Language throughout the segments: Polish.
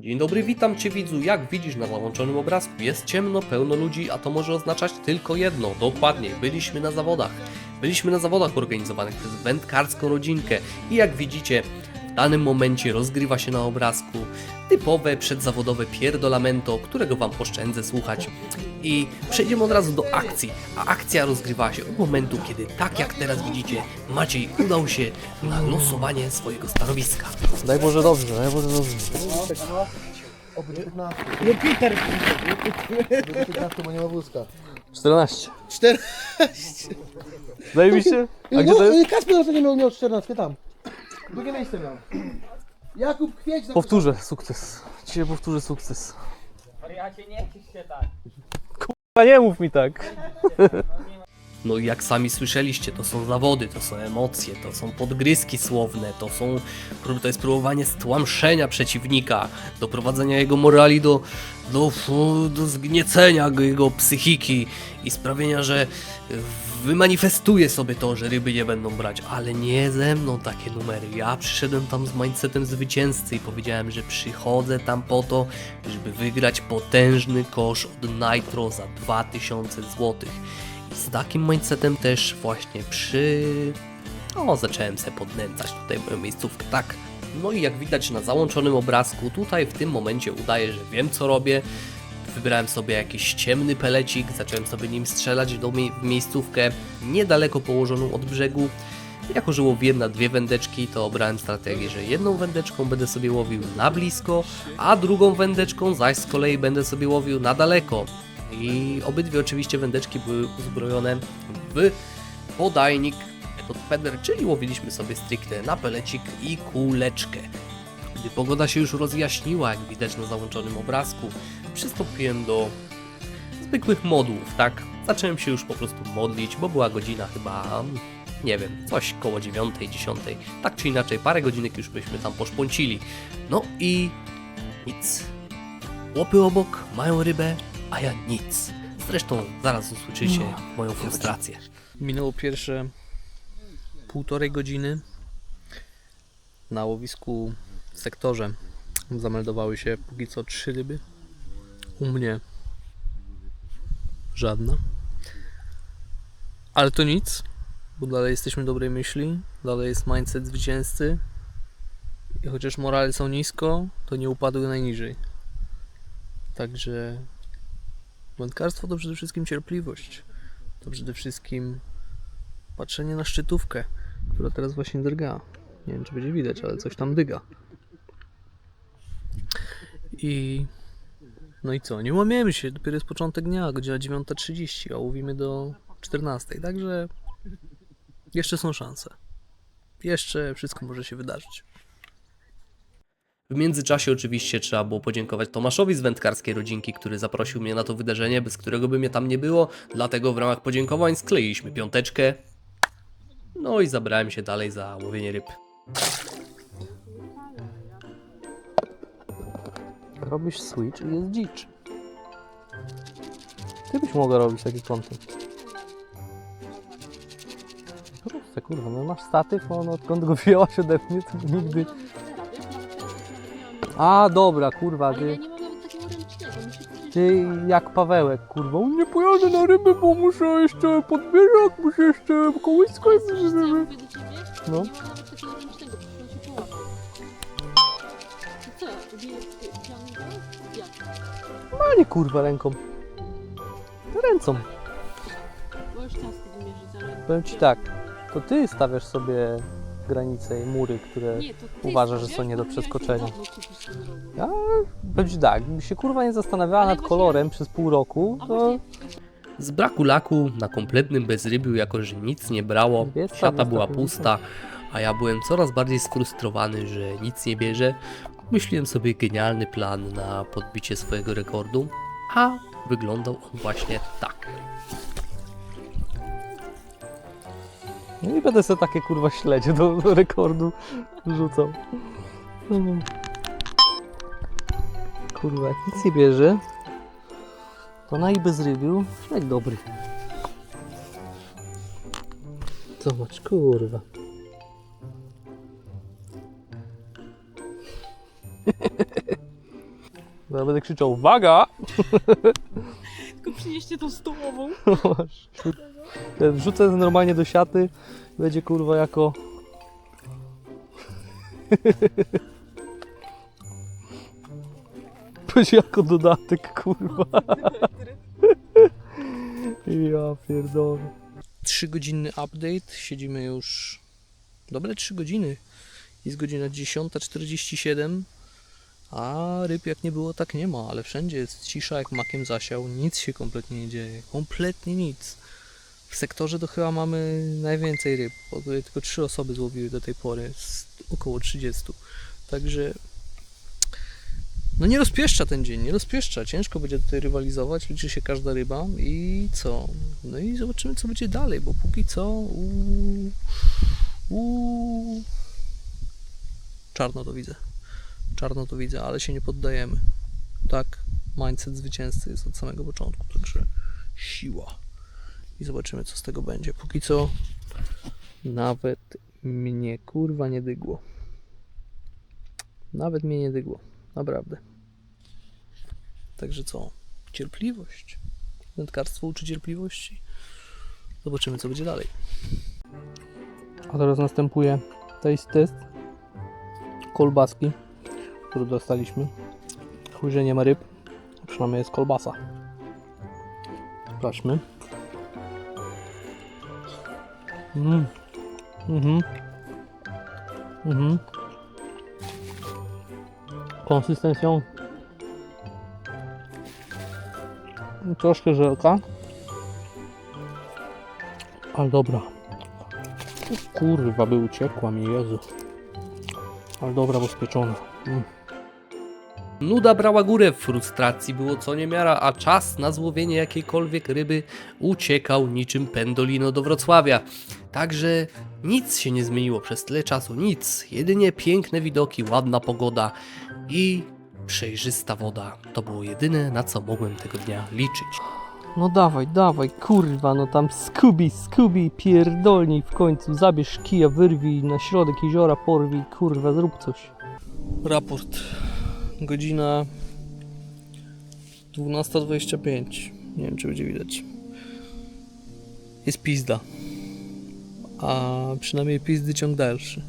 Dzień dobry, witam Cię widzu. Jak widzisz na załączonym obrazku, jest ciemno, pełno ludzi, a to może oznaczać tylko jedno. Dokładnie, byliśmy na zawodach. Byliśmy na zawodach organizowanych przez wędkarską rodzinkę i jak widzicie, w danym momencie rozgrywa się na obrazku typowe przedzawodowe pierdolamento, którego Wam oszczędzę słuchać. I przejdziemy od razu do akcji. A akcja rozgrywała się od momentu, kiedy tak jak teraz widzicie, Maciej udał się na losowanie swojego stanowiska. Daj Boże dobrze, daj Boże dobrze. Oby 15. No Peter, Oby 15, bo nie ma wózka. 14. 14. Zajebiście? A gdzie no, to jest? Kasper ostatnio miał, miał 14, tam. Drugie miejsce miał. Jakub Kwieć Powtórzę sukces. Dzisiaj powtórzę sukces. wariacie, nie cisz się tak. A nie mów mi tak. No i jak sami słyszeliście, to są zawody, to są emocje, to są podgryzki słowne, to są to jest próbowanie stłamszenia przeciwnika, doprowadzenia jego morali do, do, do zgniecenia go- jego psychiki i sprawienia, że wymanifestuje sobie to, że ryby nie będą brać, ale nie ze mną takie numery. Ja przyszedłem tam z mindsetem zwycięzcy i powiedziałem, że przychodzę tam po to, żeby wygrać potężny kosz od Nitro za 2000 złotych. Z takim mindsetem też właśnie przy... O, zacząłem sobie podnęcać tutaj moją miejscówkę, tak. No i jak widać na załączonym obrazku, tutaj w tym momencie udaję, że wiem co robię. Wybrałem sobie jakiś ciemny pelecik, zacząłem sobie nim strzelać do mie- w miejscówkę niedaleko położoną od brzegu. Jako, że łowiłem na dwie wędeczki, to obrałem strategię, że jedną wędeczką będę sobie łowił na blisko, a drugą wędeczką zaś z kolei będę sobie łowił na daleko. I obydwie oczywiście wędeczki były uzbrojone w podajnik Feather, czyli łowiliśmy sobie stricte na pelecik i kuleczkę. Gdy pogoda się już rozjaśniła, jak widać na załączonym obrazku, przystąpiłem do zwykłych modłów, tak? Zacząłem się już po prostu modlić, bo była godzina chyba, nie wiem, coś koło 9, 10. Tak czy inaczej, parę godzinek już byśmy tam poszpącili. No i nic. Łopy obok mają rybę, a ja nic. Zresztą zaraz usłyszycie moją frustrację. Minęło pierwsze półtorej godziny. Na łowisku w sektorze zameldowały się póki co trzy ryby. U mnie żadna. Ale to nic, bo dalej jesteśmy dobrej myśli, dalej jest mindset zwycięzcy. I chociaż morale są nisko, to nie upadły najniżej. Także wędkarstwo to przede wszystkim cierpliwość. To przede wszystkim patrzenie na szczytówkę, która teraz właśnie drga. Nie wiem, czy będzie widać, ale coś tam dyga. I no i co? Nie łamiemy się, dopiero jest początek dnia, godzina 9.30, a łowimy do 14.00, także jeszcze są szanse. Jeszcze wszystko może się wydarzyć. W międzyczasie oczywiście trzeba było podziękować Tomaszowi z wędkarskiej rodzinki, który zaprosił mnie na to wydarzenie, bez którego by mnie tam nie było, dlatego w ramach podziękowań skleiliśmy piąteczkę. No i zabrałem się dalej za łowienie ryb. Robisz switch i jest dzicz. Ty byś mogła robić taki content. Proste, kurwa, no masz statyw, no, odkąd go wzięłaś ode mnie, to nigdy... A, dobra, kurwa, Ale ja ty, nie mam nawet takiego ręcznego, mi się coś ty jak Pawełek, kurwa, nie pojadę na ryby, bo muszę jeszcze podbierak, muszę jeszcze kołysko... Wiesz co, ja mówię do ciebie? No. Nie mam nawet takiego ręcznego, przecież on się połapał. To co, ubiję piany go? Jak? A nie kurwa ręką. Ręcą. Możesz ciasto wymierzyć, ale... Powiem ci tak, to ty stawiasz sobie granice i mury, które... Nie, to ty uważasz, że są nie do przeskoczenia. rower. Ja ci tak, gdyby się kurwa nie zastanawiała Ale nad właśnie- kolorem przez pół roku, to Z braku laku na kompletnym bezrybiu, jako że nic nie brało, siata była pusta, a ja byłem coraz bardziej sfrustrowany, że nic nie bierze, myśliłem sobie genialny plan na podbicie swojego rekordu, a wyglądał on właśnie tak. No i będę sobie takie kurwa śledzie do, do rekordu rzucał. No. Kurwa, jak nic nie bierze, to na i bezrybiu śledź dobry. Zobacz, kurwa. Ja będę krzyczał, uwaga! Tylko przynieście tą stołową. Wrzucę normalnie do siaty, będzie kurwa jako... Będzie jako dodatek, kurwa. Ja pierdolę. Trzygodzinny update, siedzimy już dobre 3 godziny. Jest godzina 10.47, a ryb jak nie było, tak nie ma, ale wszędzie jest cisza jak makiem zasiał, nic się kompletnie nie dzieje, kompletnie nic. W sektorze to chyba mamy najwięcej ryb, bo tylko 3 osoby złowiły do tej pory, z około 30. Także no nie rozpieszcza ten dzień, nie rozpieszcza. Ciężko będzie tutaj rywalizować, liczy się każda ryba i co? No i zobaczymy co będzie dalej, bo póki co uuu, uuu, czarno to widzę. Czarno to widzę, ale się nie poddajemy. Tak, mindset zwycięzcy jest od samego początku, także siła. I zobaczymy co z tego będzie. Póki co nawet mnie kurwa nie dygło. Nawet mnie nie dygło. Naprawdę. Także co? Cierpliwość. Wędkarstwo uczy cierpliwości. Zobaczymy, co będzie dalej. A teraz następuje taste test kolbaski, który dostaliśmy. Chuj, że nie ma ryb. Przynajmniej jest kolbasa. Sprawdźmy. Mm. Mhm. Mhm. Konsystencją troszkę żelka. Ale dobra. Kurwa, by uciekła mi, Jezu. Ale dobra, bo spieczona. Mm. Nuda brała górę, w frustracji było co niemiara, a czas na złowienie jakiejkolwiek ryby uciekał niczym pendolino do Wrocławia. Także nic się nie zmieniło przez tyle czasu, nic. Jedynie piękne widoki, ładna pogoda i przejrzysta woda. To było jedyne, na co mogłem tego dnia liczyć. No dawaj, dawaj, kurwa, no tam Scooby, Scooby, pierdolnij w końcu, zabierz kija, wyrwij na środek jeziora, porwij, kurwa, zrób coś. Raport. Godzina 12.25. Nie wiem, czy będzie widać. Jest pizda. A przynajmniej pizdy ciąg dalszy.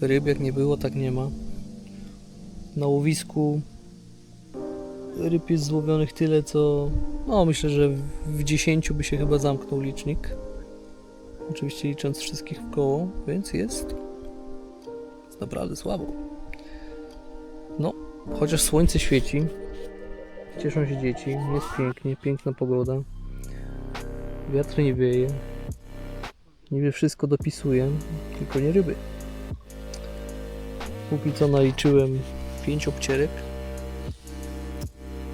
Ryb jak nie było, tak nie ma. Na łowisku ryb jest złowionych tyle, co no myślę, że w 10 by się chyba zamknął licznik. Oczywiście licząc wszystkich w koło, więc jest, jest naprawdę słabo. Chociaż słońce świeci, cieszą się dzieci, jest pięknie, piękna pogoda. Wiatr nie wieje. Niby wszystko dopisuje, tylko nie ryby. Póki co naliczyłem 5 obcierek,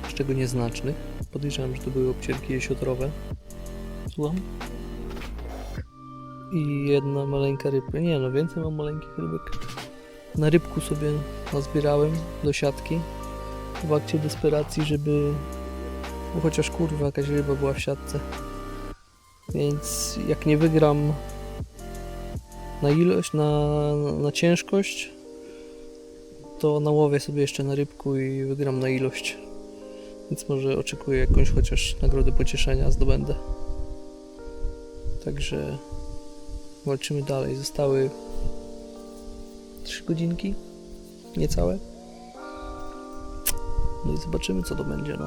z czego nieznacznych. Podejrzewam, że to były obcierki jesiotrowe. Słucham? I jedna maleńka rybka. Nie no, więcej mam maleńkich rybek. Na rybku sobie nazbierałem do siatki. W akcie desperacji, żeby... Chociaż kurwa jakaś ryba była w siatce. Więc jak nie wygram na ilość, na, na ciężkość, to nałowię sobie jeszcze na rybku i wygram na ilość. Więc może oczekuję jakąś chociaż nagrodę pocieszenia zdobędę. Także walczymy dalej. Zostały 3 godzinki, niecałe. No i zobaczymy co to będzie. No.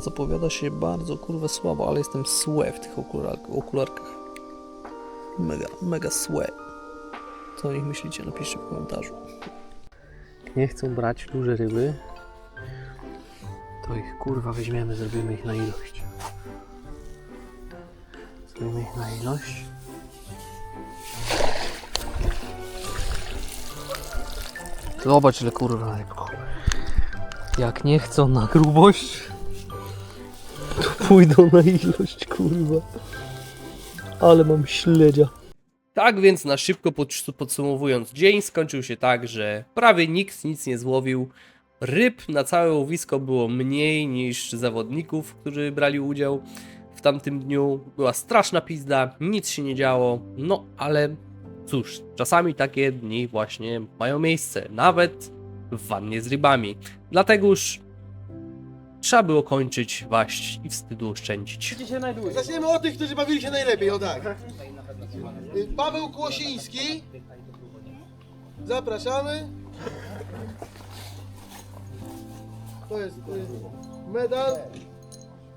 Zapowiada się bardzo kurwa słabo, ale jestem słe w tych okular- okularkach. Mega, mega słe. Co o nich myślicie? Napiszcie w komentarzu. Nie chcą brać duże ryby, to ich kurwa weźmiemy, zrobimy ich na ilość. Zrobimy ich na ilość. Zobacz ile kurwa rybku. Jak nie chcą na grubość, to pójdą na ilość kurwa. Ale mam śledzia. Tak więc na szybko pod- podsumowując, dzień skończył się tak, że prawie nikt nic nie złowił. Ryb na całe łowisko było mniej niż zawodników, którzy brali udział w tamtym dniu. Była straszna pizda, nic się nie działo, no ale cóż, czasami takie dni właśnie mają miejsce. Nawet w wannie z rybami. Dlatego już trzeba było kończyć waść i wstydu oszczędzić. Gdzie się? Zaczniemy od tych, którzy bawili się najlepiej, o tak. Y, Paweł Kłosiński. Zapraszamy. To jest y, medal.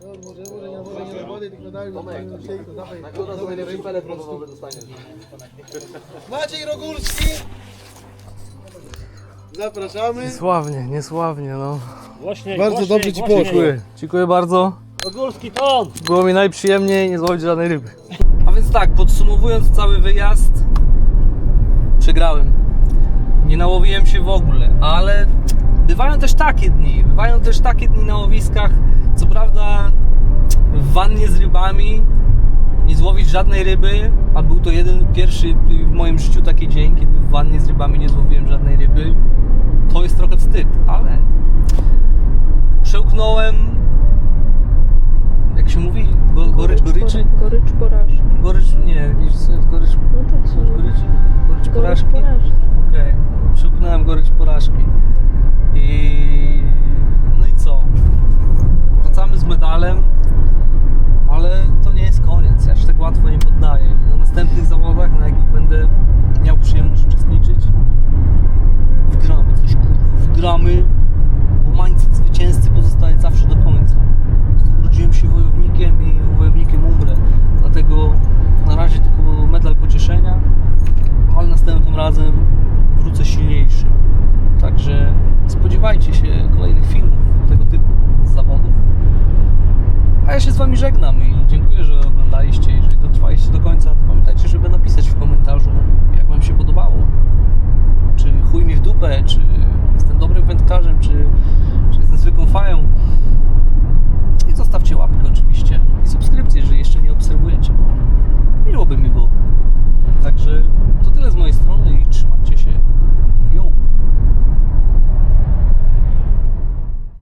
No, może, może nie, może nie na wody, tylko daj mi szejku, dawaj. Nagroda za najlepszy pelet Maciej Rogulski. Zapraszamy. Sławnie, niesławnie, no. Głośniej, Bardzo głośniej, dobrze ci głośniej. poszło. Dziękuję. Dziękuję bardzo. Ogólski ton! Było mi najprzyjemniej nie złowić żadnej ryby. A więc tak, podsumowując cały wyjazd, przegrałem. Nie nałowiłem się w ogóle, ale bywają też takie dni. Bywają też takie dni na łowiskach. Co prawda w wannie z rybami nie złowić żadnej ryby, a był to jeden pierwszy w moim życiu taki dzień, kiedy w wannie z rybami nie złowiłem żadnej ryby. To jest trochę wstyd, ale przełknąłem jak się mówi, go, gorycz? Gorycz porażki. Gorycz,